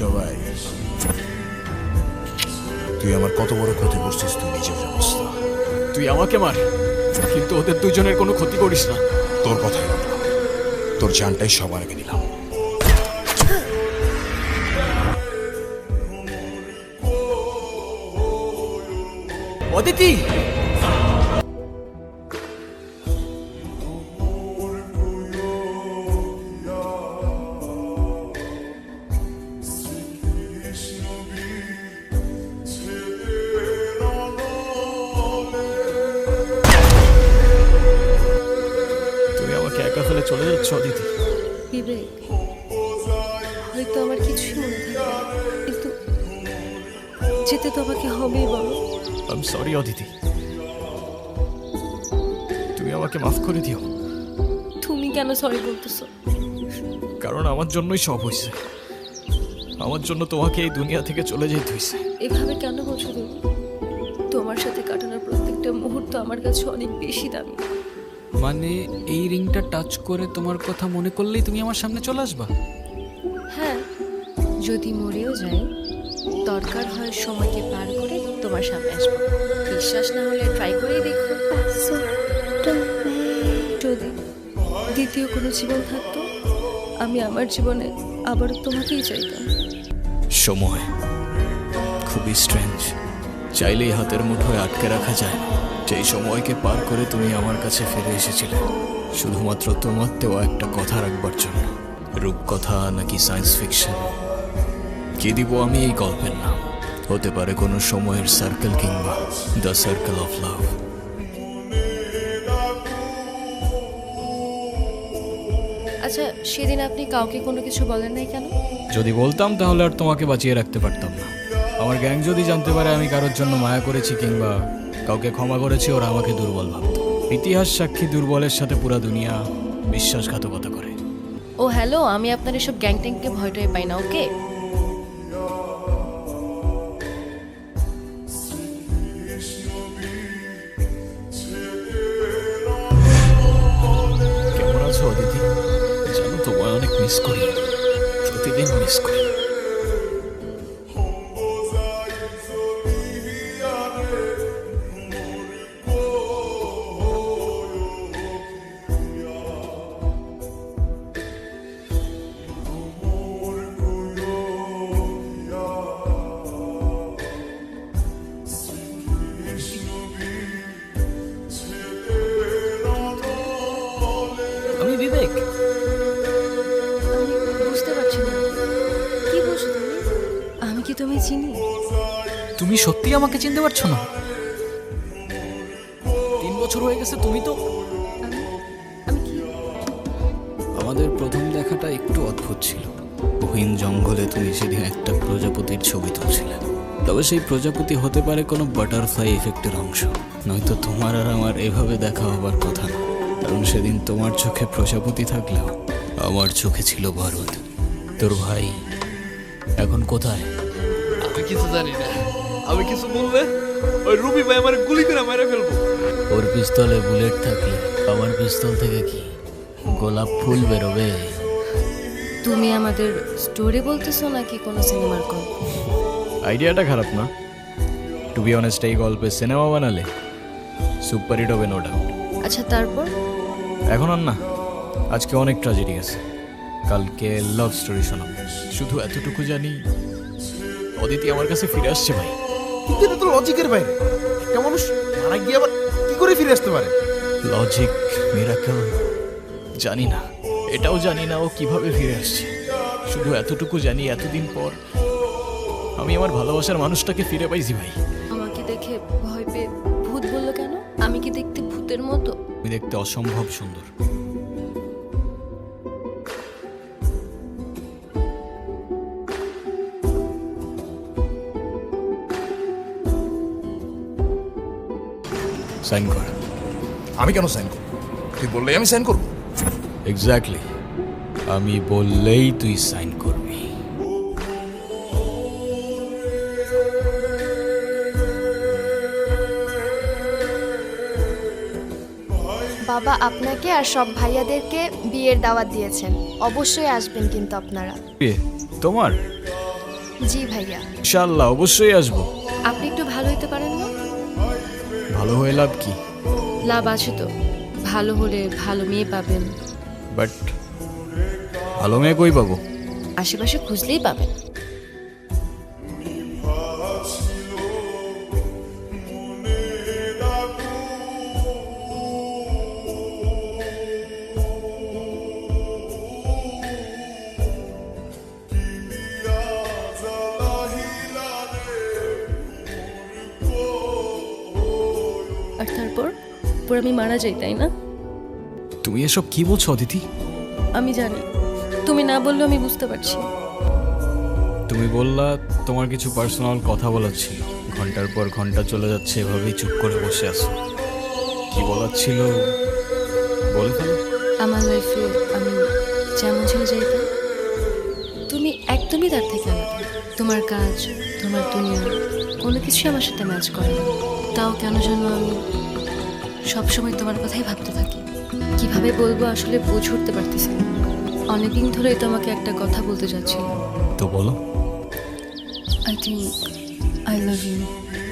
সবাই। তুই আমার কত বড় ক্ষতি করছিস তুই নিজের অবস্থা। তুই আমাকে মার কিন্তু ওদের দুজনের কোনো ক্ষতি করিস না। তোর কথাই রাখলাম তোর জানটাই সবার আগে নিলাম। অদিতি! চলে যাচ্ছ বিবেক হয়তো আমার কিছুই মনে থাকে কিন্তু যেতে তো আমাকে হবেই বলো। I am sorry Aditi. তুমি আমাকে মাফ করে দিও। তুমি কেন সরি বলতেছো? কারণ আমার জন্যই সব হয়েছে। আমার জন্য তোমাকে এই দুনিয়া থেকে চলে যেতে হয়েছে। এভাবে কেন বলছো তুমি? তোমার সাথে কাটানোর প্রত্যেকটা মুহূর্ত আমার কাছে অনেক বেশি দামি। মানে এই রিংটা টাচ করে তোমার কথা মনে করলেই তুমি আমার সামনে চলে আসবা? হ্যাঁ যদি মরেও যাই দরকার হয় সময়কে পার করে তোমার সামনে আসব। বিশ্বাস না হলে ট্রাই করেই দেখো। যদি দ্বিতীয় কোনো জীবন থাকতো আমি আমার জীবনে আবার তোমাকেই চাইতাম। সময় খুবই স্ট্রেঞ্জ চাইলেই হাতের মুঠোয় আটকে রাখা যায়। সেই সময়কে পার করে তুমি আমার কাছে ফিরে এসেছিলে শুধুমাত্র তোমার দেওয়া একটা কথা রাখবার জন্য। রূপকথা নাকি সায়েন্স ফিকশন কি দিব আমি এই গল্পের নাম? হতে পারে কোনো সময়ের সার্কেল কিংবা দ্য সার্কেল অফ লাভ আচ্ছা সেদিন আপনি কাউকে কোনো কিছু বলেন নাই কেন? যদি বলতাম তাহলে আর তোমাকে বাঁচিয়ে রাখতে পারতাম না। আমার গ্যাং যদি জানতে পারে আমি কারোর জন্য মায়া করেছি কিংবা কাউকে ক্ষমা করেছি ওরা আমাকে দুর্বল ভাবত। ইতিহাস সাক্ষী দুর্বলের সাথে পুরা দুনিয়া বিশ্বাসঘাতকতা করে। ও হ্যালো আমি আপনার এসব গ্যাং ট্যাংকে ভয় টয় পাই না ওকে? কেমন আছো অদিতি? জানো তোমায় অনেক মিস করি। প্রতিদিন মিস করি। চিনি? তুমি সত্যি আমাকে চিনতে পারছ না? তিন বছর হয়ে গেছে তুমি তো আমি আমি কি? আমাদের প্রথম দেখাটা একটু অদ্ভুত ছিল। গহীন জঙ্গলে তুমি সেদিন একটা প্রজাপতির ছবি তুলছিলে। তবে সেই প্রজাপতি হতে পারে কোনো বাটারফ্লাই এফেক্টের অংশ। নয়তো তোমার আর আমার এভাবে দেখা হবার কথা না। কারণ সেদিন তোমার চোখে প্রজাপতি থাকলেও আমার চোখে ছিল ভারত। তোর ভাই এখন কোথায়? কিছু জানি না। আমি কিছু বললে ওই রুবি ভাই আমার গুলি করে মেরে ফেলব। ওর পিস্তলে বুলেট থাকলে আমার পিস্তল থেকে কি গোলাপ ফুল বেরোবে? তুমি আমাদের স্টোরি বলতেছো নাকি কোনো সিনেমার গল্প? আইডিয়াটা খারাপ না। টু বি অনেস্ট এই গল্পে সিনেমা বানালে সুপার হিট হবে নো ডাউট আচ্ছা তারপর? এখন আর না। আজকে অনেক ট্র্যাজেডি আছে। কালকে লাভ স্টোরি শোনাব। শুধু এতটুকু জানি অদিতি আমার কাছে ফিরে আসছে ভাই। কিন্তু এটা তো লজিকের বাইরে। একটা মানুষ মারা গিয়ে আবার কি করে ফিরে আসতে পারে? লজিক মিরাকেল জানি না। এটাও জানি না ও কীভাবে ফিরে আসছে। শুধু এতটুকু জানি এতদিন পর আমি আমার ভালোবাসার মানুষটাকে ফিরে পাইছি ভাই। আমাকে দেখে ভয় পেয়ে ভূত বলল কেন? আমি কি দেখতে ভূতের মতো? তুমি দেখতে অসম্ভব সুন্দর। সাইন কর। আমি কেন সাইন করব? তুই বললেই আমি সাইন করব। এক্স্যাক্টলি আমি বললেই তুই সাইন করবি। বাবা আপনাকে আর সব ভাইয়াদেরকে বিয়ের দাওয়াত দিয়েছেন। অবশ্যই আসবেন কিন্তু আপনারা। তোমার? জি ভাইয়া। ইনশাল্লাহ অবশ্যই আসব। আপনি একটু ভালো হতে পারেন ভালো হয়ে লাভ কি? লাভ আছে তো। ভালো হলে ভালো মেয়ে পাবেন। বাট ভালো মেয়ে কই পাবো? আশেপাশে খুঁজলেই পাবেন। পর আমি মারা যাই তাই না? তুমি এসব কি বলছো অদিতি? আমি জানি। তুমি না বললেও আমি বুঝতে পারছি। তুমি বললা তোমার কিছু পার্সোনাল কথা বলার ছিল। ঘণ্টার পর ঘণ্টা চলে যাচ্ছে এভাবেই চুপ করে বসে আছো। কি বলার ছিল? বলে ফেলো। আমার লাইফে আমি যেমন ছিল যাইতাম তুমি একদমই তার থেকে আলাদা। তোমার কাজ তোমার দুনিয়া কোনো কিছুই আমার সাথে ম্যাচ করে না। তাও কেন যেন আমি সবসময় তোমার কথাই ভাবতে থাকি। কীভাবে বলব আসলে বুঝ উঠতে পারতেছি না। অনেকদিন ধরেই তোমাকে একটা কথা বলতে যাচ্ছি তো বলো। I think I love you